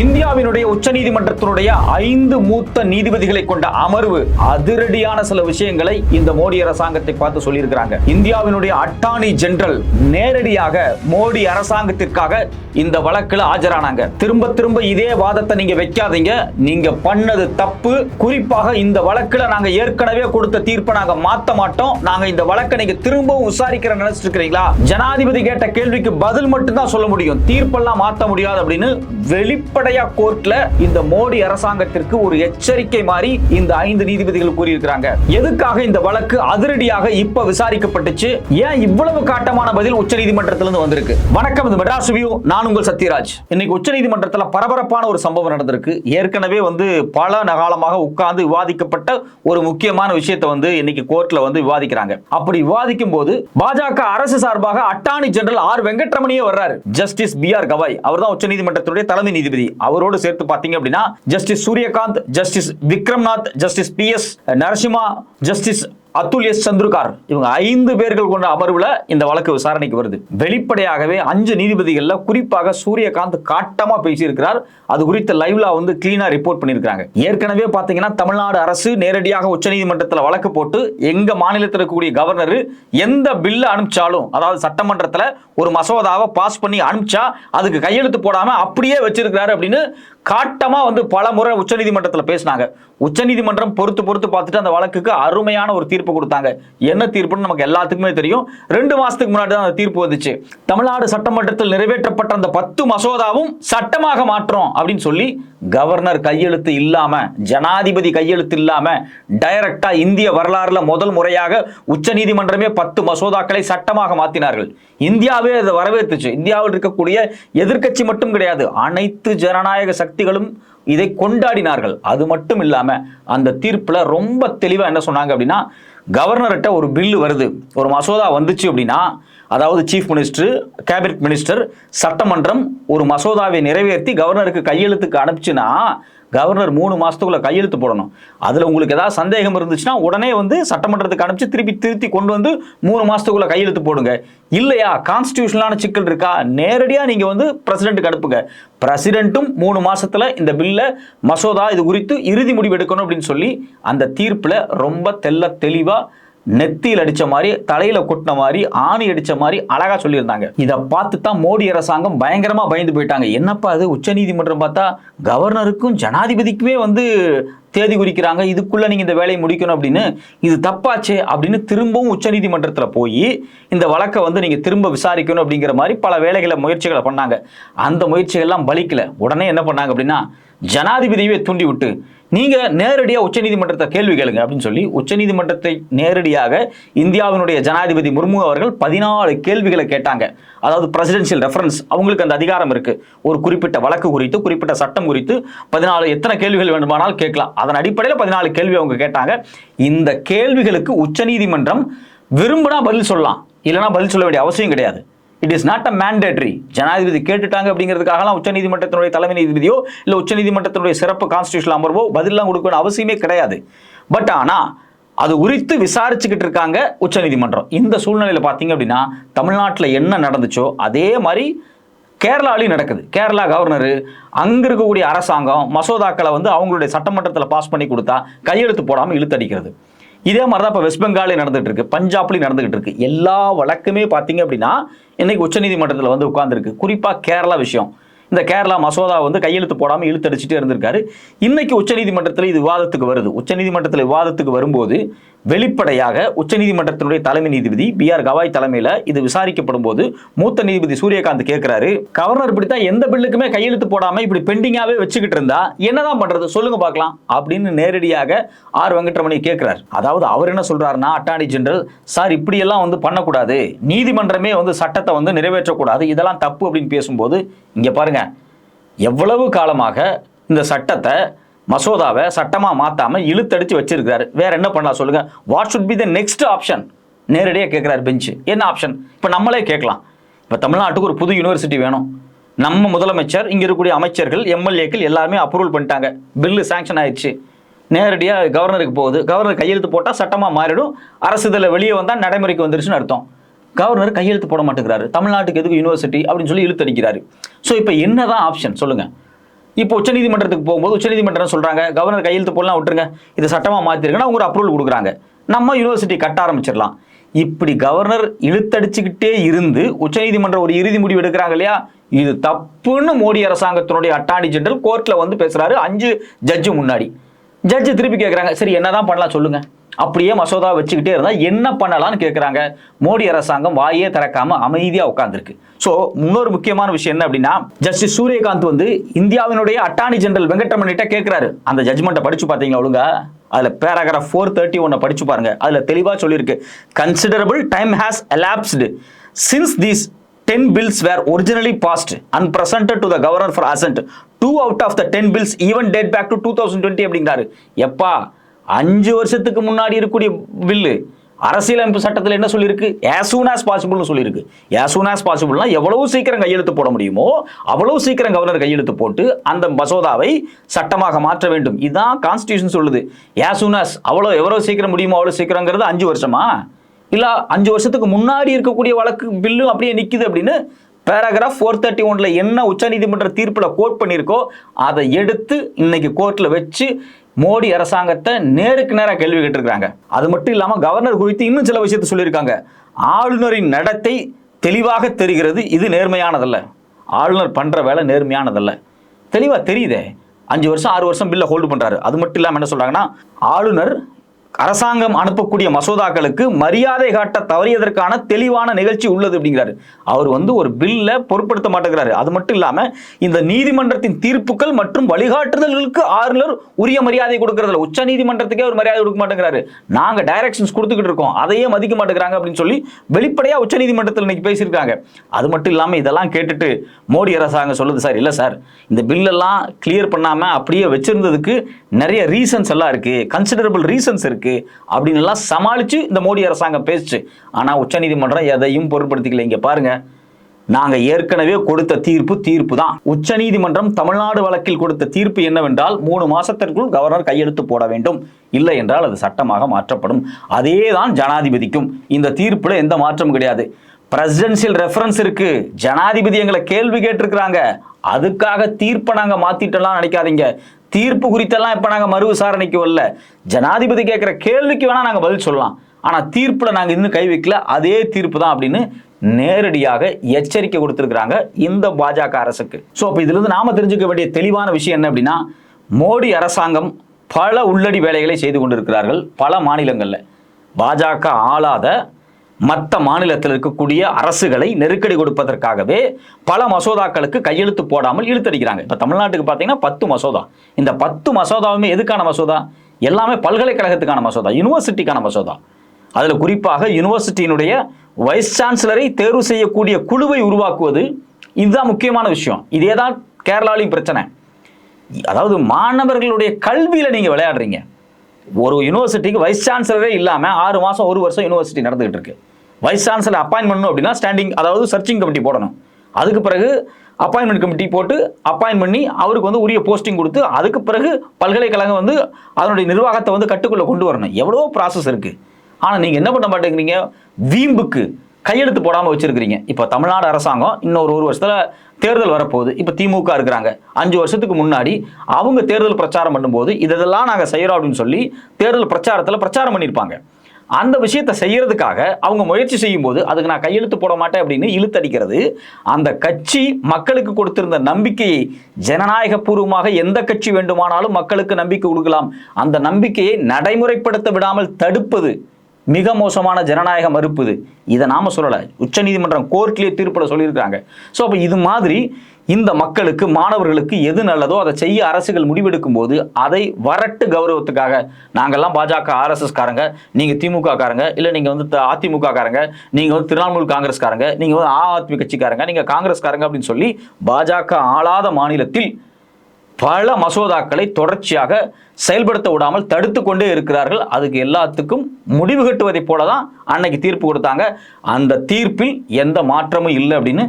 இந்தியாவினுடைய உச்சநீதிமன்றத்தினுடைய ஐந்து மூத்த நீதிபதிகளை கொண்ட அமர்வு அதிரடியான சில விஷயங்களை இந்த மோடி அரசாங்கத்தை பார்த்து சொல்லியிருக்கிறாங்க. இந்தியாவினுடைய அட்டார்னி ஜெனரல் நேரடியாக மோடி அரசாங்கத்திற்காக இந்த வழக்குல ஆஜரானாங்க. திரும்ப திரும்ப இதே வாதத்தை நீங்க வைக்காதீங்க. நீங்க பண்ணது தப்பு. குறிப்பாக இந்த வழக்குல நாங்க ஏற்கனவே கொடுத்த தீர்ப்பை நாங்க மாத்த மாட்டோம். நாங்க இந்த வழக்கை நீங்க திரும்பவும் விசாரிக்கிற நினைச்சிட்டு இருக்கிறீங்களா ஜனாதிபதி கேட்ட கேள்விக்கு பதில் மட்டும்தான் சொல்ல முடியும். தீர்ப்பெல்லாம் மாத்த முடியாது அப்படின்னு வெளிப்படையா கோர்ட்ல இந்த மோடி அரசாங்கத்திற்கு ஒரு எச்சரிக்கை மாறி இந்த ஐந்து நீதிபதிகள் கூறியிருக்கிறாங்க. எதுக்காக இந்த வழக்கு அதிரடியாக இப்ப விசாரிக்கப்பட்டுச்சு? ஏன் இவ்வளவு காட்டமான பதில் உச்சநீதிமன்றத்திலிருந்து வந்திருக்கு? வணக்கம் இது மெட்ராஸ் வியூ. நான் உங்கள் சத்யராஜ். இன்னைக்கு உச்சநீதிமன்றத்தில் பரபரப்பான ஒரு சம்பவம் நடந்திருக்கு. ஏற்கனவே வந்து பல நகாலமாக உட்கார்ந்து விவாதிக்கப்பட்ட ஒரு முக்கியமான விஷயத்தை வந்து இன்னைக்கு கோர்ட்ல வந்து விவாதிக்கிறாங்க. அப்படி விவாதிக்கும் போது பாஜக அரசு சார்பாக அட்டார்னி ஜெனரல் ஆர் வெங்கட்ரமணியே வர்றாரு. Justice B R Gavai. அவர் தான் உச்சநீதிமன்றத்துடைய தலைமை நீதிபதி. அவரோடு சேர்த்து பார்த்தீங்க அப்படின்னா justice Suryakant justice Vikram Nath justice P S Narasimha justice Atul S Chandurkar. இவங்க ஐந்து பேர்கள் கொண்ட அமர்வுல இந்த வழக்கு விசாரணைக்கு வருது. வெளிப்படையாகவே அஞ்சு நீதிபதிகள்ல குறிப்பாக சூரியகாந்த் காட்டமா பேசியிருக்கிறார். அது குறித்த லைவ்ல வந்து கிளீனா ரிப்போர்ட் பண்ணியிருக்காங்க ஏற்கனவே பாத்தீங்கன்னா தமிழ்நாடு அரசு நேரடியாக உச்சநீதிமன்றத்தில் வழக்கு போட்டு எங்க மாநிலத்தில் இருக்கக்கூடிய கவர்னர் எந்த பில்ல அனுப்பிச்சாலும் அதாவது சட்டமன்றத்தில் ஒரு மசோதாவை பாஸ் பண்ணி அனுப்பிச்சா அதுக்கு கையெழுத்து போடாம அப்படியே வச்சிருக்கிறாரு அப்படின்னு காட்டமாக வந்து பல முறை உச்சநீதிமன்றத்தில் பேசினாங்க. உச்சநீதிமன்றம் பொறுத்து பொறுத்து பார்த்துட்டு அந்த வழக்குக்கு அருமையான ஒரு தீர்ப்பு கொடுத்தாங்க. என்ன தீர்ப்புன்னு நமக்கு எல்லாத்துக்குமே தெரியும். ரெண்டு மாதத்துக்கு முன்னாடி தான் அந்த தீர்ப்பு வந்துச்சு. தமிழ்நாடு சட்டமன்றத்தில் நிறைவேற்றப்பட்ட அந்த பத்து மசோதாவும் சட்டமாக மாற்றோம் அப்படின்னு சொல்லி கவர்னர் கையெழுத்து இல்லாம ஜனாதிபதி கையெழுத்து இல்லாம டைரக்டா இந்திய வரலாறுல முதல் முறையாக உச்சநீதிமன்றமே பத்து மசோதாக்களை சட்டமாக மாற்றினார்கள் இந்தியாவே அதை வரவேற்றுச்சு. இந்தியாவில் இருக்கக்கூடிய எதிர்க்கட்சி மட்டும் கிடையாது. அனைத்து ஜனநாயக சக்தி சக்திகளும் இதை கொண்டாடினார்கள். அது மட்டும் இல்லாமல் அந்த தீர்ப்பில் ரொம்ப தெளிவாக என்ன சொன்னாங்க அப்படின்னா கவர்னர்கிட்ட ஒரு பில்லு வருது. ஒரு மசோதா வந்துச்சு அப்படின்னா அதாவது சீஃப் மினிஸ்டர் கேபினட் மினிஸ்டர் சட்டமன்றம் ஒரு மசோதாவை நிறைவேற்றி கவர்னருக்கு கையெழுத்துக்கு அனுப்பிச்சுன்னா கவர்னர் மூணு மாசத்துக்குள்ள கையெழுத்து போடணும். அதுல உங்களுக்கு ஏதாவது சந்தேகம் இருந்துச்சுன்னா உடனே வந்து சட்டமன்றத்துக்கு அனுப்பிச்சு திருப்பி திருத்தி கொண்டு வந்து மூணு மாசத்துக்குள்ள கையெழுத்து போடுங்க. இல்லையா? கான்ஸ்டியூஷனலான சிக்கல் இருக்கா? நேரடியா நீங்க வந்து பிரசிடென்ட்டுக்கு அனுப்புங்க. பிரசிடென்ட்டும் மூணு மாசத்துல இந்த பில்ல மசோதா இது குறித்து இறுதி முடிவு எடுக்கணும் அப்படின்னு சொல்லி அந்த தீர்ப்புல ரொம்ப தெல்ல தெளிவா நெத்தியில் அடித்த மாதிரி தலையில் கொட்டின மாதிரி ஆணி அடித்த மாதிரி அழகாக சொல்லியிருந்தாங்க. இதை பார்த்து தான் மோடி அரசாங்கம் பயங்கரமாக பயந்து போயிட்டாங்க. என்னப்பா அது? உச்சநீதிமன்றம் பார்த்தா கவர்னருக்கும் ஜனாதிபதிக்குமே வந்து தேதி குறிக்கிறாங்க. இதுக்குள்ளே நீங்கள் இந்த வேலையை முடிக்கணும் அப்படின்னு. இது தப்பாச்சே அப்படின்னு திரும்பவும் உச்சநீதிமன்றத்தில் போய் இந்த வழக்கை வந்து நீங்கள் திரும்ப விசாரிக்கணும் அப்படிங்கிற மாதிரி பல வேலைகளை முயற்சிகளை பண்ணாங்க. அந்த முயற்சிகள்லாம் பலிக்கல. உடனே என்ன பண்ணாங்க அப்படின்னா ஜனாதிபதியவே தூண்டி விட்டு நேரடியாக உச்சநீதிமன்றத்தை கேள்வி கேளுங்க அப்படின்னு சொல்லி உச்சநீதிமன்றத்தை நேரடியாக இந்தியாவினுடைய ஜனாதிபதி முர்மு அவர்கள் பதினாலு கேள்விகளை கேட்டாங்க. அதாவது பிரசிடென்சியல் ரெஃபரன்ஸ் அவங்களுக்கு அந்த அதிகாரம் இருக்குது ஒரு குறிப்பிட்ட வழக்கு குறித்து குறிப்பிட்ட சட்டம் குறித்து பதினாலு எத்தனை கேள்விகள் வேண்டுமானால் கேட்கலாம். அதன் அடிப்படையில் பதினாலு கேள்வி அவங்க கேட்டாங்க. இந்த கேள்விகளுக்கு உச்சநீதிமன்றம் விரும்பினா பதில் சொல்லலாம். இல்லைனா பதில் சொல்ல வேண்டிய அவசியம் கிடையாது. It is not a mandatory ஜனாதிபதி கேட்டுட்டாங்க அப்படிங்கிறதுக்காகலாம் உச்சநீதிமன்றத்தினுடைய தலைமை நீதிபதியோ இல்லை உச்சநீதிமன்றத்தினுடைய சிறப்பு கான்ஸ்டியூஷன் அமர்வோ பதிலெலாம் கொடுக்கணும் அவசியமே கிடையாது. பட் ஆனால் அது குறித்து விசாரிச்சுக்கிட்டு இருக்காங்க உச்சநீதிமன்றம் இந்த சூழ்நிலையில் பார்த்தீங்க அப்படின்னா தமிழ்நாட்டில் என்ன நடந்துச்சோ அதே மாதிரி கேரளாலையும் நடக்குது. கேரளா கவர்னர் அங்கே இருக்கக்கூடிய அரசாங்கம் மசோதாக்களை வந்து அவங்களுடைய சட்டமன்றத்தில் பாஸ் பண்ணி கொடுத்தா கையெழுத்து போடாமல் இழுத்தடிக்கிறது. இதே மாதிரி தான் இப்போ வெஸ்ட் பெங்காலே நடந்துட்டு இருக்கு. பஞ்சாப்லயும் நடந்துகிட்டு இருக்கு. எல்லா வழக்குமே பார்த்தீங்க அப்படின்னா இன்னைக்கு உச்சநீதிமன்றத்தில் வந்து உட்கார்ந்துருக்கு. குறிப்பாக கேரளா விஷயம். இந்த கேரளா மசோதா வந்து கையெழுத்து போடாமல் இழுத்தடிச்சிட்டே இருந்திருக்காரு. இன்னைக்கு உச்சநீதிமன்றத்தில் இது விவாதத்துக்கு வருது. உச்சநீதிமன்றத்தில் விவாதத்துக்கு வரும்போது வெளிப்படையாக உச்சநீதிமன்றத்தினுடைய தலைமை நீதிபதி பி ஆர் கவாய் தலைமையில் இது விசாரிக்கப்படும் போது மூத்த நீதிபதி சூரியகாந்த் கேட்கிறாரு. கவர்னர் இப்படித்தான் எந்த பில்லுக்குமே கையெழுத்து போடாம இப்படி பெண்டிங்காவே வச்சுக்கிட்டு இருந்தா என்னதான் பண்றது? சொல்லுங்க பார்க்கலாம். அப்படின்னு நேரடியாக ஆர் வெங்கட்ரமணி கேட்கிறார். அதாவது அவர் என்ன சொல்றாருன்னா அட்டார்னி ஜெனரல் சார் இப்படியெல்லாம் வந்து பண்ணக்கூடாது. நீதிமன்றமே வந்து சட்டத்தை வந்து நிறைவேற்றக்கூடாது. இதெல்லாம் தப்பு அப்படின்னு பேசும்போது இங்க பாருங்க எவ்வளவு காலமாக இந்த சட்டத்தை மசோதாவை சட்டமாக மாற்றாமல் இழுத்தடிச்சு வச்சிருக்கிறாரு? வேற என்ன பண்ணலாம் சொல்லுங்க? What should be the next option நேரடியாக கேட்குறாரு பெஞ்சு என்ன ஆப்ஷன் இப்போ நம்மளே கேட்கலாம். இப்போ தமிழ்நாட்டுக்கு ஒரு புது யூனிவர்சிட்டி வேணும். நம்ம முதலமைச்சர் இங்கே இருக்கக்கூடிய அமைச்சர்கள் எம்எல்ஏக்கள் எல்லாருமே அப்ரூவல் பண்ணிட்டாங்க. பில்லு சாங்ஷன் ஆயிடுச்சு. நேரடியாக கவர்னருக்கு போகுது. கவர்னர் கையெழுத்து போட்டால் சட்டமாக மாறிடும். அரசு இதில் வெளியே வந்தால் நடைமுறைக்கு வந்துருச்சுன்னு அர்த்தம். கவர்னர் கையெழுத்து போட மாட்டேங்கிறாரு. தமிழ்நாட்டுக்கு எதுக்கு யூனிவர்சிட்டி அப்படின்னு சொல்லி இழுத்தடிக்கிறாரு. ஸோ இப்போ என்னதான் ஆப்ஷன் சொல்லுங்க. இப்போ உச்சநீதிமன்றத்துக்கு போகும்போது உச்சநீதிமன்றம் சொல்றாங்க கவர்னர் கையெழுத்து போடலாம் விட்டுருங்க. இது சட்டமாக மாற்றிருக்குன்னா அவங்க ஒரு அப்ரூவல் கொடுக்குறாங்க. நம்ம யூனிவர்சிட்டி கட்ட ஆரம்பிச்சிடலாம். இப்படி கவர்னர் இழுத்தடிச்சுக்கிட்டே இருந்து உச்சநீதிமன்றம் ஒரு இறுதி முடிவு எடுக்கிறாங்க இல்லையா? இது தப்புன்னு மோடி அரசாங்கத்தினுடைய அட்டார்னி ஜெனரல் கோர்ட்டில் வந்து பேசுறாரு. அஞ்சு ஜட்ஜு முன்னாடி. ஜட்ஜு திருப்பி கேட்குறாங்க சரி என்னதான் பண்ணலாம் சொல்லுங்க. அப்படியே மசோதா வச்சுக்கிட்டே இருந்தா என்ன பண்ணலாம்னு கேட்குறாங்க மோடி அரசாங்கம் வாயே திறக்காம அமைதியா உட்காந்துருக்கு ஸோ இன்னொரு முக்கியமான விஷயம் என்ன அப்படின்னா ஜஸ்டிஸ் சூரியகாந்த் வந்து இந்தியாவினுடைய அட்டார்னி ஜெனரல் வெங்கட்ரமணிட்ட கேட்கிறாரு அந்த ஜட்மெண்ட்டை படிச்சு பார்த்தீங்களா ஒழுங்கா? அதுல பேராகிராஃப் ஃபோர் தேர்ட்டி ஒன்னை படிச்சு பாருங்க. அதுல தெளிவா சொல்லியிருக்கு. Considerable time has elapsed since these 10 bills were originally passed and presented to the governor for assent. Two out of the 10 bills even date back to 2020 அப்படிங்கிறாரு. எப்பா அஞ்சு வருஷத்துக்கு முன்னாடி இருக்கக்கூடிய பில்லு அரசியலமைப்பு சட்டத்தில் என்ன சொல்லியிருக்கு? As soon பாசிபிள்னு சொல்லியிருக்கு. As soon as possibleனா எவ்வளவு சீக்கிரம் கையெழுத்து போட முடியுமோ அவ்வளவு சீக்கிரம் கவர்னர் கையெழுத்து போட்டு அந்த மசோதாவை சட்டமாக மாற்ற வேண்டும். இதுதான் கான்ஸ்டியூஷன் சொல்லுது. As soon அவ்வளோ எவ்வளோ சீக்கிரம் முடியுமோ அவ்வளோ சீக்கிரங்கிறது அஞ்சு வருஷமா? இல்லை அஞ்சு வருஷத்துக்கு முன்னாடி இருக்கக்கூடிய வழக்கு பில்லு அப்படியே நிற்குது அப்படின்னு பேராகிராஃப் ஃபோர் தேர்ட்டி ஒன்ல என்ன உச்சநீதிமன்ற தீர்ப்பில் கோட் பண்ணியிருக்கோ அதை எடுத்து இன்னைக்கு கோர்ட்டில் வச்சு மோடி அரசாங்கத்தை நேருக்கு நேராக கேள்வி கேட்டிருக்காங்க அது மட்டும் இல்லாமல் கவர்னர் குறித்து இன்னும் சில விஷயத்தை சொல்லியிருக்காங்க. ஆளுநரின் நடத்தை தெளிவாக தெரிகிறது. இது நேர்மையானதல்ல. ஆளுநர் பண்ணுற வேலை நேர்மையானதல்ல. தெளிவாக தெரியுதே. அஞ்சு வருஷம் ஆறு வருஷம் பில்லை ஹோல்டு பண்ணுறாரு அது மட்டும் இல்லாம என்ன சொல்கிறாங்கன்னா ஆளுநர் அரசாங்கம் அனுப்பக்கூடிய மசோதாக்களுக்கு மரியாதை காட்ட தவறியதற்கான தெளிவான நிகழ்ச்சி உள்ளது அப்படிங்கிறாரு. அவர் வந்து ஒரு பில்லை பொருட்படுத்த மாட்டேங்கிறாரு. அது மட்டும் இல்லாம இந்த நீதிமன்றத்தின் தீர்ப்புகள் மற்றும் வழிகாட்டுதல்களுக்கு ஆளுநர் உரிய மரியாதை கொடுக்கறதில்ல. உச்ச நீதிமன்றத்துக்கே ஒரு மரியாதை கொடுக்க மாட்டேங்கிறாரு. நாங்க டைரக்ஷன்ஸ் கொடுத்துக்கிட்டு இருக்கோம். அதையே மதிக்க மாட்டேங்கிறாங்க அப்படின்னு சொல்லி வெளிப்படையா உச்ச நீதிமன்றத்தில் இன்னைக்கு பேசியிருக்காங்க. அது மட்டும் இல்லாம இதெல்லாம் கேட்டுட்டு மோடி அரசாங்கம் சொல்லுது சார் இல்ல சார். இந்த பில்லெல்லாம் கிளியர் பண்ணாம அப்படியே வச்சிருந்ததுக்கு நிறைய ரீசன்ஸ் எல்லாம் இருக்கு. கன்சிடரபிள் ரீசன்ஸ் இருக்கு அப்படின்னு எல்லாம் சமாளிச்சு இந்த மோடி அரசாங்கம் பேசிச்சு. ஆனா உச்சநீதிமன்றம் எதையும் பொருட்படுத்திக்கல. இங்க பாருங்க. நாங்க ஏற்கனவே கொடுத்த தீர்ப்பு தீர்ப்பு தான் உச்சநீதிமன்றம் தமிழ்நாடு வழக்கில் கொடுத்த தீர்ப்பு என்னவென்றால் மூணு மாசத்திற்குள் கவர்னர் கையெழுத்து போட வேண்டும். இல்லை என்றால் அது சட்டமாக மாற்றப்படும். அதே தான் ஜனாதிபதிக்கும். இந்த தீர்ப்புல எந்த மாற்றமும் கிடையாது. பிரசிடென்சியல் ரெஃபரன்ஸ் இருக்கு. ஜனாதிபதி எங்களை கேள்வி கேட்டிருக்கிறாங்க. அதுக்காக தீர்ப்பை நாங்க மாத்திட்டலாம் நினைக்காதீங்க. தீர்ப்பு குறித்தெல்லாம் இப்ப நாங்க மறு விசாரணைக்கு வரல. ஜனாதிபதி கேட்கிற கேள்விக்கு வேணா நாங்க பதில் சொல்லலாம். ஆனா தீர்ப்புல நாங்க இன்னும் கை வைக்கல. அதே தீர்ப்பு தான் அப்படின்னு நேரடியாக எச்சரிக்கை கொடுத்துருக்குறாங்க இந்த பாஜக அரசுக்கு. ஸோ அப்போ இதுல இருந்து நாம தெரிஞ்சுக்க வேண்டிய தெளிவான விஷயம் என்ன அப்படின்னா மோடி அரசாங்கம் பல உள்ளடி வேலைகளை செய்து கொண்டிருக்கிறார்கள் பல மாநிலங்கள்ல. பாஜக ஆளாத மற்ற மாநிலத்தில் இருக்கக்கூடிய அரசுகளை நெருக்கடி கொடுப்பதற்காகவே பல மசோதாக்களுக்கு கையெழுத்து போடாமல் இழுத்தடிக்கிறாங்க. இப்போ தமிழ்நாட்டுக்கு பார்த்தீங்கன்னா பத்து மசோதா. இந்த பத்து மசோதாவுமே எதுக்கான மசோதா? எல்லாமே பல்கலைக்கழகத்துக்கான மசோதா யூனிவர்சிட்டிக்கான மசோதா. அதில் குறிப்பாக யூனிவர்சிட்டியினுடைய வைஸ் சான்சலரை தேர்வு செய்யக்கூடிய குழுவை உருவாக்குவது இதுதான் முக்கியமான விஷயம். இதே தான் கேரளாலையும் பிரச்சனை. அதாவது மாணவர்களுடைய கல்வியில் நீங்கள் விளையாடுறீங்க. ஒரு யூனிவர்சிட்டிக்கு வைஸ் சான்சலரே இல்லாமல் ஆறு மாதம் ஒரு வருஷம் யூனிவர்சிட்டி நடந்துகிட்டு இருக்கு வைஸ் சான்சலர் அப்பாயின் பண்ணணும் அப்படின்னா ஸ்டாண்டிங் அதாவது சர்ச்சிங் கமிட்டி போடணும். அதுக்கு பிறகு அப்பாயின்மெண்ட் கமிட்டி போட்டு அப்பாயின் பண்ணி அவருக்கு வந்து உரிய போஸ்டிங் கொடுத்து அதுக்கு பிறகு பல்கலைக்கழகம் வந்து அதனுடைய நிர்வாகத்தை வந்து கட்டுக்குள்ளே கொண்டு வரணும். எவ்வளோ ப்ராசஸ் இருக்குது ஆனால் நீங்கள் என்ன பண்ண மாட்டேங்கிறீங்க? வீம்புக்கு. கையெழுத்து போடாமல் வச்சிருக்கிறீங்க. இப்போ தமிழ்நாடு அரசாங்கம் இன்னொரு ஒரு வருஷத்தில் தேர்தல் வரப்போகுது. இப்போ திமுக இருக்கிறாங்க. அஞ்சு வருஷத்துக்கு முன்னாடி அவங்க தேர்தல் பிரச்சாரம் பண்ணும்போது இதெல்லாம் நாங்கள் செய்கிறோம் அப்படின்னு சொல்லி தேர்தல் பிரச்சாரத்தில் பிரச்சாரம் பண்ணியிருப்பாங்க. அந்த விஷயத்தை செய்யறதுக்காக அவங்க முயற்சி செய்யும்போது அதுக்கு நான் கையெழுத்து போட மாட்டேன் அப்படின்னு இழுத்தடிக்கிறது அந்த கட்சி மக்களுக்கு கொடுத்திருந்த நம்பிக்கையை ஜனநாயகபூர்வமாக எந்த கட்சி வேண்டுமானாலும் மக்களுக்கு நம்பிக்கை கொடுக்கலாம். அந்த நம்பிக்கையை நடைமுறைப்படுத்த விடாமல் தடுப்பது மிக மோசமான ஜனநாயக மறுப்பு இது. இதை நாம் சொல்லலை. உச்சநீதிமன்றம் கோர்ட்லேயே தீர்ப்பில் சொல்லியிருக்காங்க ஸோ அப்போ இது மாதிரி இந்த மக்களுக்கு மாணவர்களுக்கு எது நல்லதோ அதை செய்ய அரசுகள் முடிவெடுக்கும் போது அதை வரட்டு கௌரவத்துக்காக நாங்கள்லாம் பாஜக ஆர்எஸ்எஸ் காரங்க நீங்க திமுக காரங்க இல்லை நீங்கள் வந்து த- அதிமுக காரங்க நீங்கள் வந்து திரிணாமுல் காங்கிரஸ் காரங்க நீங்க வந்து ஆத்மி கட்சிக்காரங்க நீங்கள் காங்கிரஸ் காரங்க அப்படின்னு சொல்லி பாஜக ஆளாத மாநிலத்தில் பல மசோதாக்களை தொடர்ச்சியாக செயல்படுத்த விடாமல் தடுத்து கொண்டே இருக்கிறார்கள். அதுக்கு எல்லாத்துக்கும் முடிவு கட்டுவதைப் போல தான் அன்னைக்கு தீர்ப்பு கொடுத்தாங்க. அந்த தீர்ப்பில் எந்த மாற்றமும் இல்லை அப்படின்னு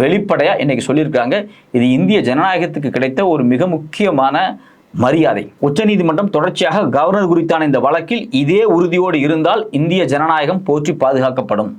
வெளிப்படையாக இன்னைக்கு சொல்லியிருக்காங்க. இது இந்திய ஜனநாயகத்துக்கு கிடைத்த ஒரு மிக முக்கியமான மரியாதை. உச்சநீதிமன்றம் தொடர்ச்சியாக கவர்னர் குறித்தான இந்த வழக்கில் இதே உறுதியோடு இருந்தால் இந்திய ஜனநாயகம் போற்றி பாதுகாக்கப்படும்.